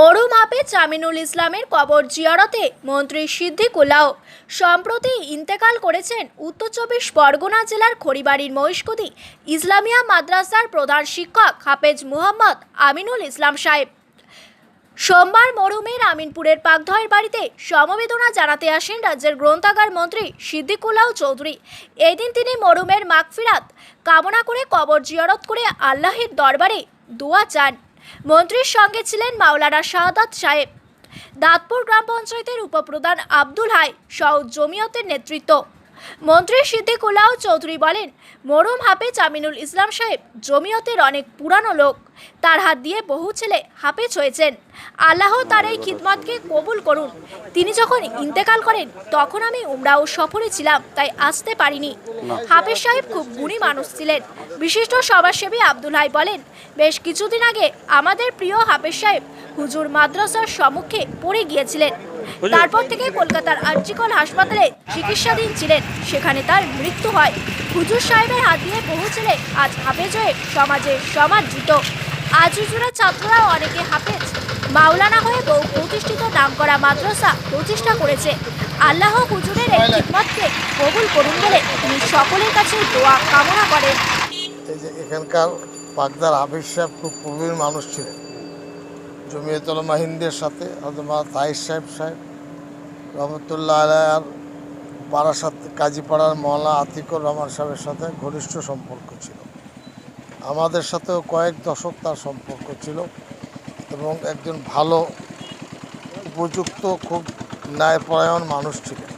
মরুম হাফেজ জামিনুল ইসলামের কবর জিয়ারতে মন্ত্রী সিদ্দিকুল্লাহ সম্প্রতি ইন্তেকাল করেছেন উত্তর চব্বিশ পরগনা জেলার খড়িবাড়ির মহিষকুদি ইসলামিয়া মাদ্রাসার প্রধান শিক্ষক হাফেজ মুহাম্মদ আমিনুল ইসলাম সাহেব। সোমবার মরুমের আমিনপুরের পাকধয়ের বাড়িতে সমবেদনা জানাতে আসেন রাজ্যের গ্রন্থাগার মন্ত্রী সিদ্দিকুল্লাহ চৌধুরী। এই দিন তিনি মরুমের মাগফিরাত কামনা করে কবর জিয়ারত করে আল্লাহের দরবারে দোয়া চান। মন্ত্রীর সঙ্গে ছিলেন মাওলানা শাহাদাত সাহেব। দাঁতপুর গ্রাম পঞ্চায়েতের উপপ্রধান আব্দুল হাই সহ জমিয়তের নেতৃত্ব। মন্ত্রী সিদ্দিকুল্লাহ চৌধুরী বলেন মরুম হাফেজ আমিনুল ইসলাম সাহেব জমিয়তের অনেক পুরানো লোক। তার হাত দিয়ে বহু ছেলে হাফেজ হয়েছেন। আল্লাহ তার এই খিদমতকে কবুল করুন। তিনি যখন ইন্তেকাল করেন তখন আমি উমরাও সফরে ছিলাম তাই আসতে পারিনি। হাফেজ সাহেব খুব গুণী মানুষ ছিলেন। বিশিষ্ট সমাজসেবী আব্দুল হাই বলেন বেশ কিছুদিন আগে আমাদের প্রিয় হাফেজ সাহেব হুজুর মাদ্রাসার সম্মুখে পড়ে গিয়েছিলেন। তারপর থেকে কলকাতার আর্জিকল হাসপাতালে চিকিৎসাধীন ছিলেন। সেখানে তার মৃত্যু হয়। হুজুর সাহেবের হাত দিয়ে বহু ছেলে আজ হাফেজ হয়ে সমাজে সমাদৃত আজ হুজুরের ছাত্ররাও অনেকে হাফেজ। মাওলানা হয়ে বহু প্রতিষ্ঠিত নামকরা মাদ্রাসা প্রতিষ্ঠা করেছে। আল্লাহ হুজুরের এই খিদমতকে কবুল করুন বলে তিনি সকলের কাছে দোয়া কামনা করেন। এই যে এখানকার বাগদার হাফিজ সাহেব খুব প্রবীণ মানুষ ছিলেন। জমিয়তুল মাহিন্দের সাথে হজরত তাহির সাহেব সাহেব, রহমতুল্লাহ আলায়ার বারাসাত কাজীপাড়ার মহলা আতিকুর রহমান সাহেবের সাথে ঘনিষ্ঠ সম্পর্ক ছিল। আমাদের সাথেও কয়েক দশক তার সম্পর্ক ছিল এবং একজন ভালো, উপযুক্ত, খুব ন্যায়পরায়ণ মানুষ ছিলেন।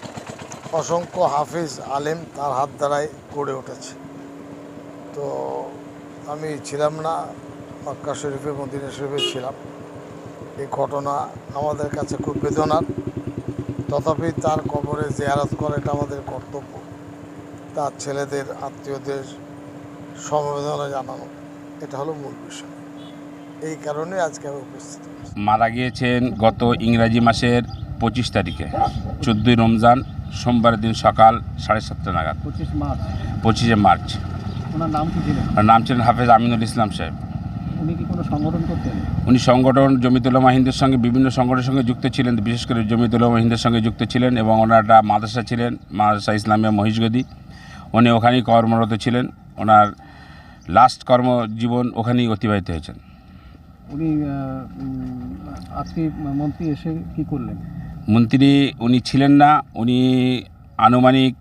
অসংখ্য হাফিজ আলেম তার হাত দ্বারাই গড়ে উঠেছে। তো আমি ছিলাম না, মক্কা শরীফে, মদিনা শরীফে ছিলাম। এই ঘটনা আমাদের কাছে খুব বেদনার। তথাপি তার কবরে জিয়ারত করা এটা আমাদের কর্তব্য। তার ছেলেদের আত্মীয়দের সমবেদনা জানানো এটা হলো মূল বিষয়। এই কারণে আজকে আমি উপস্থিত মারা গিয়েছেন গত ইংরাজি মাসের পঁচিশ তারিখে। চোদ্দই রমজান সোমবার দিন সকাল সাড়ে সাতটা নাগাদ। পঁচিশ মার্চ। পঁচিশে মার্চ। ওনার নাম কি ছিলেন? ওনার নাম ছিলেন হাফেজ আমিনুল ইসলাম সাহেব। উনি কি কোনো সংগঠন করতেন? উনি সংগঠন জমিতুল্লাহ মাহিন্দের সঙ্গে বিভিন্ন সংগঠনের সঙ্গে যুক্ত ছিলেন বিশেষ করে জমিতুল্লাহ মাহিন্দের সঙ্গে যুক্ত ছিলেন এবং ওনার একটা মাদ্রাসা ছিলেন মাদ্রাসা ইসলামিয়া মহিষগদি। উনি ওখানেই কর্মরত ছিলেন ওনার লাস্ট কর্মজীবন ওখানেই অতিবাহিত হয়েছেন। উনি আজকে মন্ত্রী এসে কি করলেন? মন্ত্রী উনি ছিলেন না উনি আনুমানিক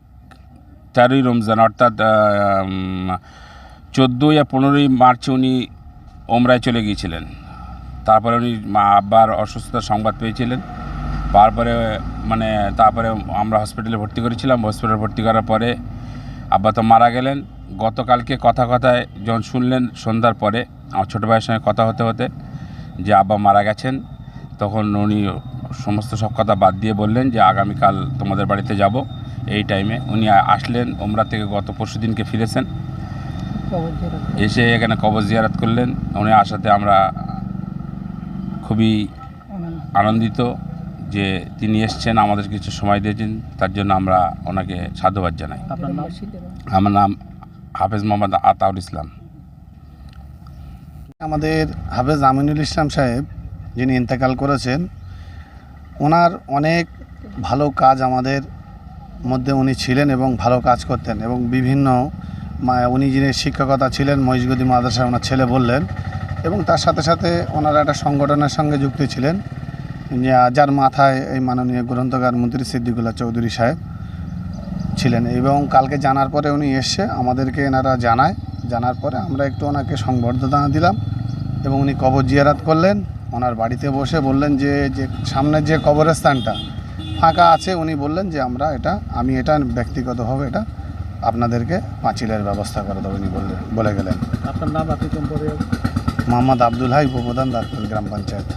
তেরোই রমজান অর্থাৎ চোদ্দোই আর পনেরোই মার্চে উনি ওমরায় চলে গিয়েছিলেন। তারপরে উনি মা আব্বার অসুস্থতার সংবাদ পেয়েছিলেন। তারপরে মানে তারপরে আমরা হসপিটালে ভর্তি করেছিলাম। হসপিটালে ভর্তি করার পরে আব্বা তো মারা গেলেন। গতকালকে কথা কথায় যখন শুনলেন, সন্ধ্যার পরে আমার ছোটো ভাইয়ের সঙ্গে কথা হতে হতে যে আব্বা মারা গেছেন, তখন উনি সমস্ত সব কথা বাদ দিয়ে বললেন যে আগামীকাল তোমাদের বাড়িতে যাব। এই টাইমে উনি আসলেন, ওমরা থেকে গত পরশু দিনকে ফিরেছেন। এসে এখানে কবর জিয়ারত করলেন। উনি আসাতে আমরা খুবই আনন্দিত। যে তিনি এসছেন আমাদের কিছু সময় দিয়েছেন। তার জন্য আমরা ওনাকে সাধুবাদ জানাই। আমার নাম হাফেজ মোহাম্মদ আতাউল ইসলাম। আমাদের হাফেজ আমিনুল ইসলাম সাহেব যিনি ইন্তেকাল করেছেন ওনার অনেক ভালো কাজ আমাদের মধ্যে উনি ছিলেন এবং ভালো কাজ করতেন এবং বিভিন্ন উনি যিনি শিক্ষকতা ছিলেন, মহিষগদি মাদ্রাসায় ওনার ছেলে বললেন এবং তার সাথে সাথে ওনারা একটা সংগঠনের সঙ্গে যুক্ত ছিলেন। যার মাথায় এই মাননীয় গ্রন্থকার মন্ত্রী সিদ্দিকুল্লাহ চৌধুরী সাহেব ছিলেন এবং কালকে জানার পরে উনি এসছে আমাদেরকে এনারা জানায়। জানার পরে আমরা একটু ওনাকে সংবর্ধনা দিলাম এবং উনি কবর জিয়ারাত করলেন। ওনার বাড়িতে বসে বললেন যে যে সামনের যে কবরস্থানটা ফাঁকা আছে, উনি বললেন যে, আমরা এটা, আমি এটা ব্যক্তিগতভাবে এটা আপনাদেরকে পাঁচিলের ব্যবস্থা করে দেবো উনি বললেন বলে গেলেন। আপনার নাম আপনি মোহাম্মদ আব্দুল হাই উপপ্রধান দাঁতপুর গ্রাম পঞ্চায়েত।